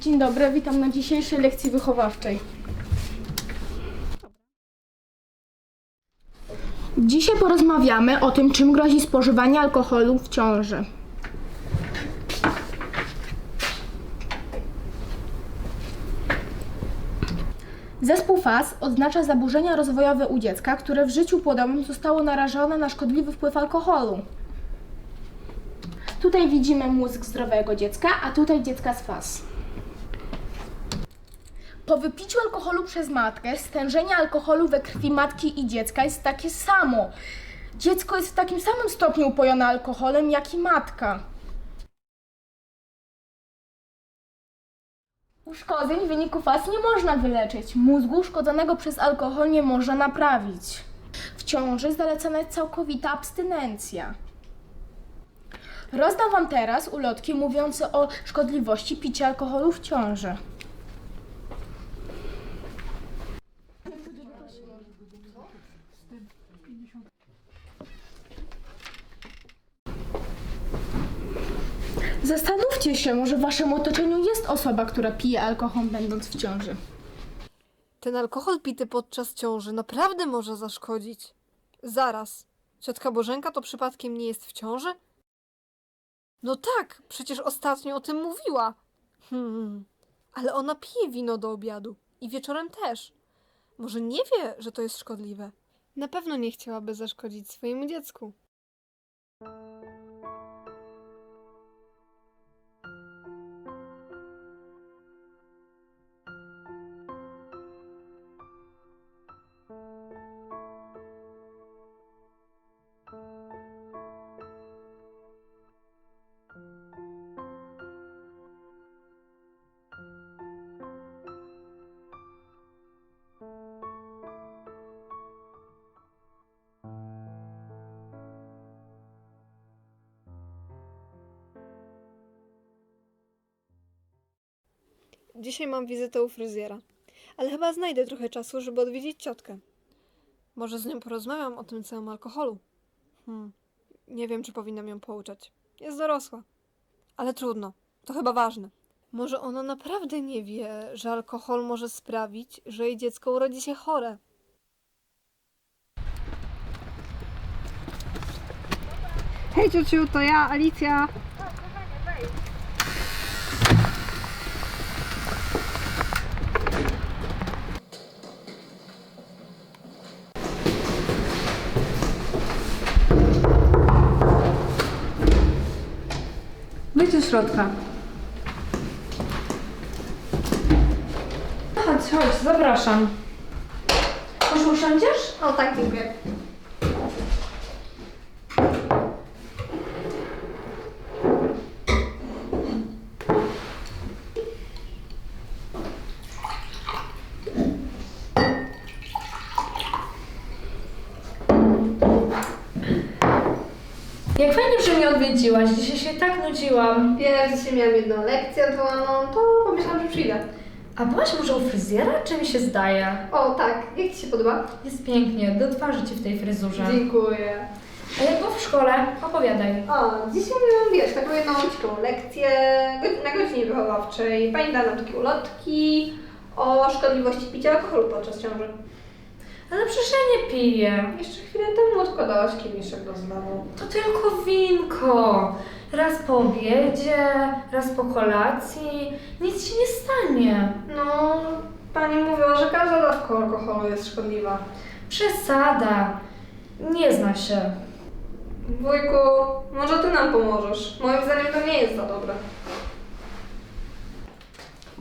Dzień dobry, witam na dzisiejszej lekcji wychowawczej. Dzisiaj porozmawiamy o tym, czym grozi spożywanie alkoholu w ciąży. Zespół FAS oznacza zaburzenia rozwojowe u dziecka, które w życiu płodowym zostało narażone na szkodliwy wpływ alkoholu. Tutaj widzimy mózg zdrowego dziecka, a tutaj dziecka z FAS. Po wypiciu alkoholu przez matkę stężenie alkoholu we krwi matki i dziecka jest takie samo. Dziecko jest w takim samym stopniu upojone alkoholem, jak i matka. Uszkodzeń w wyniku faz nie można wyleczyć. Mózgu uszkodzonego przez alkohol nie można naprawić. W ciąży zalecana jest całkowita abstynencja. Rozdam Wam teraz ulotki mówiące o szkodliwości picia alkoholu w ciąży. Zastanówcie się, może w Waszym otoczeniu jest osoba, która pije alkohol będąc w ciąży. Ten alkohol pity podczas ciąży naprawdę może zaszkodzić. Zaraz. Ciotka Bożenka to przypadkiem nie jest w ciąży? No tak, przecież ostatnio o tym mówiła. Hmm, ale ona pije wino do obiadu i wieczorem też. Może nie wie, że to jest szkodliwe. Na pewno nie chciałaby zaszkodzić swojemu dziecku. Dzisiaj mam wizytę u fryzjera, ale chyba znajdę trochę czasu, żeby odwiedzić ciotkę. Może z nią porozmawiam o tym całym alkoholu. Hmm, nie wiem, czy powinnam ją pouczać. Jest dorosła. Ale trudno, to chyba ważne. Może ona naprawdę nie wie, że alkohol może sprawić, że jej dziecko urodzi się chore. Hej ciociu, to ja, Alicja. Wejdź do środka. Chodź, chodź, zapraszam. Może usiądziesz? O tak, dziękuję. Że mnie odwiedziłaś. Dzisiaj się tak nudziłam. Wiesz, dzisiaj miałam jedną lekcję odwołaną, to pomyślałam, że przyjdę. A byłaś może u fryzjera? Czy mi się zdaje? O tak, jak Ci się podoba? Jest pięknie, do twarzy ci w tej fryzurze. Dziękuję. A jak było w szkole? Opowiadaj. O, dzisiaj miałam, wiesz, taką jedną ciekawą lekcję godz- na godzinie wychowawczej. Pani dała nam takie ulotki o szkodliwości picia alkoholu podczas ciąży. Ale przecież ja nie piję. Jeszcze chwilę temu odkładałaś kieliszek do zlewu. To tylko winko. Raz po obiedzie, raz po kolacji. Nic się nie stanie. No, pani mówiła, że każda dawka alkoholu jest szkodliwa. Przesada. Nie zna się. Wujku, może Ty nam pomożesz? Moim zdaniem to nie jest za dobre.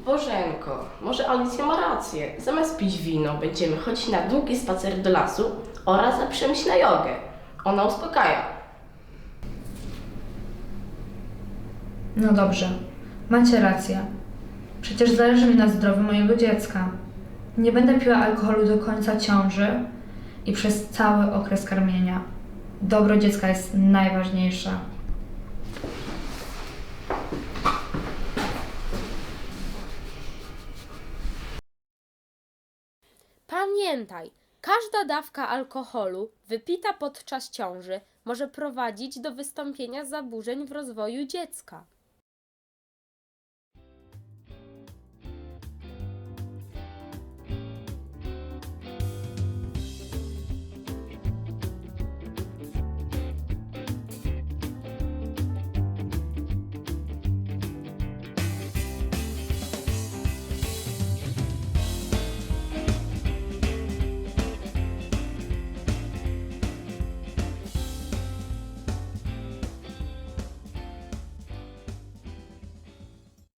Bożenko, może Alicja ma rację. Zamiast pić wino, będziemy chodzić na długi spacer do lasu oraz zapiszemy się na jogę. Ona uspokaja. No dobrze, macie rację. Przecież zależy mi na zdrowiu mojego dziecka. Nie będę piła alkoholu do końca ciąży i przez cały okres karmienia. Dobro dziecka jest najważniejsze. Pamiętaj, każda dawka alkoholu wypita podczas ciąży może prowadzić do wystąpienia zaburzeń w rozwoju dziecka.